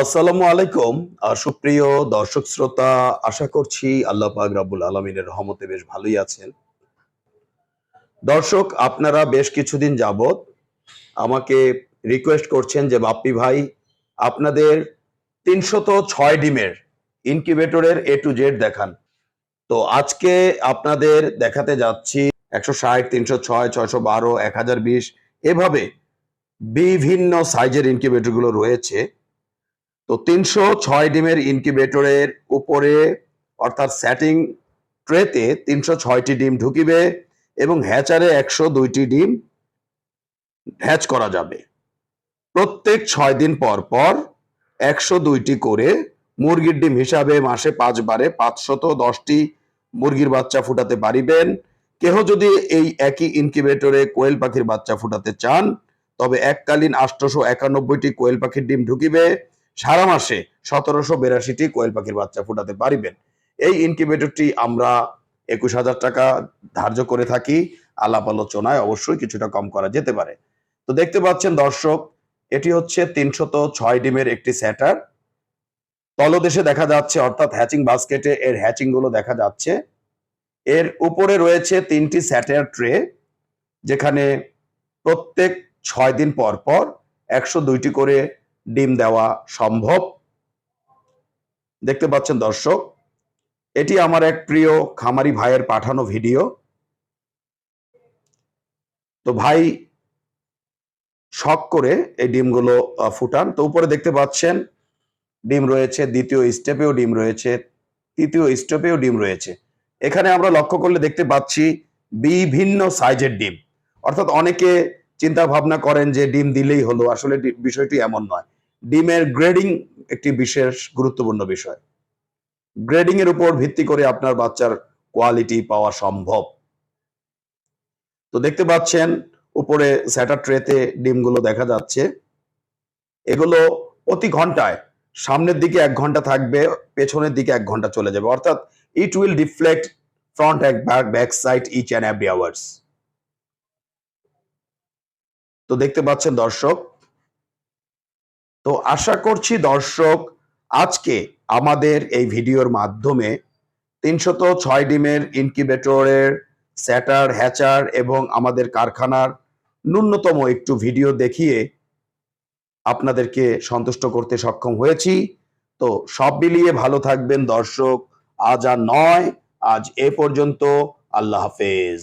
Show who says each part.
Speaker 1: আসসালামু আলাইকুম। আহ, সুপ্রিয় দর্শক শ্রোতা আশা করছি আল্লাহ পাক রাব্বুল আলমিনের রহমতে বেশ ভালোই আছেন। দর্শক আপনারা বেশ কিছুদিন যাবত আমাকে রিকোয়েস্ট করছেন যে বাপ্পি ভাই আপনাদের তিনশত ছয় ডিমের ইনকিউবেটরের এ টু জেড দেখান। তো আজকে আপনাদের দেখাতে যাচ্ছি একশো ষাট তিনশো ছয় ছয়শো বারো এক হাজার বিশ এভাবে বিভিন্ন সাইজের ইনকিউবেটরগুলো রয়েছে। তো তিনশো ছয় ডিমের ইনকিউবেটরের উপরে অর্থাৎ স্যাটিং ট্রেতে তিনশো ছয়টি ডিম ঢুকিবে এবং হ্যাচারে একশো দুইটি ডিম হ্যাচ করা যাবে। প্রত্যেক ছয় দিন পর পর একশো দুইটি করে মুরগির ডিম হিসাবে মাসে পাঁচবারে পাঁচশত দশটি মুরগির বাচ্চা ফুটাতে পারিবেন। কেহ যদি এই একই ইনকিউবেটরে কোয়েল পাখির বাচ্চা ফুটাতে চান, তবে এককালীন আটশোশো একানব্বইটি কোয়েল পাখির ডিম ঢুকিবে। সারা মাসে সতেরোশো বিরাশিটি কোয়েল পাখির বাচ্চা ফুটাতে পারিবেন। এই ইনকিউবেটরটি আমরা একুশ হাজার টাকা ধার্য করে থাকি। আলাপ আলোচনায় অবশ্যই কিছুটা কম করা যেতে পারে। তো দেখতে পাচ্ছেন দর্শক, এটি হচ্ছে তিনশত ছয় ডিমের একটি স্যাটার। তলদেশে দেখা যাচ্ছে, অর্থাৎ হ্যাচিং বাস্কেটে এর হ্যাচিংগুলো দেখা যাচ্ছে। এর উপরে রয়েছে তিনটি স্যাটার ট্রে, যেখানে প্রত্যেক ছয় দিন পর পর একশো দুইটি করে ডিম দেওয়া সম্ভব। দেখতে পাচ্ছেন দর্শক, এটি আমার এক প্রিয় খামারি ভাইয়ের পাঠানো ভিডিও। তো ভাই শখ করে এই ডিমগুলো ফুটান। তো উপরে দেখতে পাচ্ছেন, ডিম রয়েছে, দ্বিতীয় স্টেপেও ডিম রয়েছে, তৃতীয় স্টেপেও ডিম রয়েছে। এখানে আমরা লক্ষ্য করলে দেখতে পাচ্ছি বিভিন্ন সাইজের ডিম। অর্থাৎ অনেকে চিন্তা ভাবনা করেন যে ডিম দিলেই হলো। আসলে বিষয়টি এমন নয়। ডিমের গ্রেডিং একটি বিশেষ গুরুত্বপূর্ণ বিষয়। গ্রেডিং এর উপর ভিত্তি করে আপনার বাচ্চার কোয়ালিটি পাওয়া সম্ভব। তো দেখতে পাচ্ছেন, উপরে স্যাটার ট্রেতে ডিমগুলো দেখা যাচ্ছে। এগুলো প্রতি ঘন্টায় সামনের দিকে এক ঘণ্টা থাকবে, পেছনের দিকে এক ঘণ্টা চলে যাবে। অর্থাৎ ইট উইল রিফ্লেক্ট ফ্রন্ট এক back back side each and every hours তো দেখতে পাচ্ছেন দর্শক তো আশা করছি দর্শক, আজকে আমাদের এই ভিডিওর মাধ্যমে তিনশত ছয় ডিমের ইনকিউবেটরের স্যাটার, হ্যাচার এবং আমাদের কারখানার ন্যূনতম একটু ভিডিও দেখিয়ে আপনাদেরকে সন্তুষ্ট করতে সক্ষম হয়েছি। তো সব মিলিয়ে ভালো থাকবেন দর্শক। আজ আর নয়, আজ এ পর্যন্ত। আল্লাহ হাফেজ।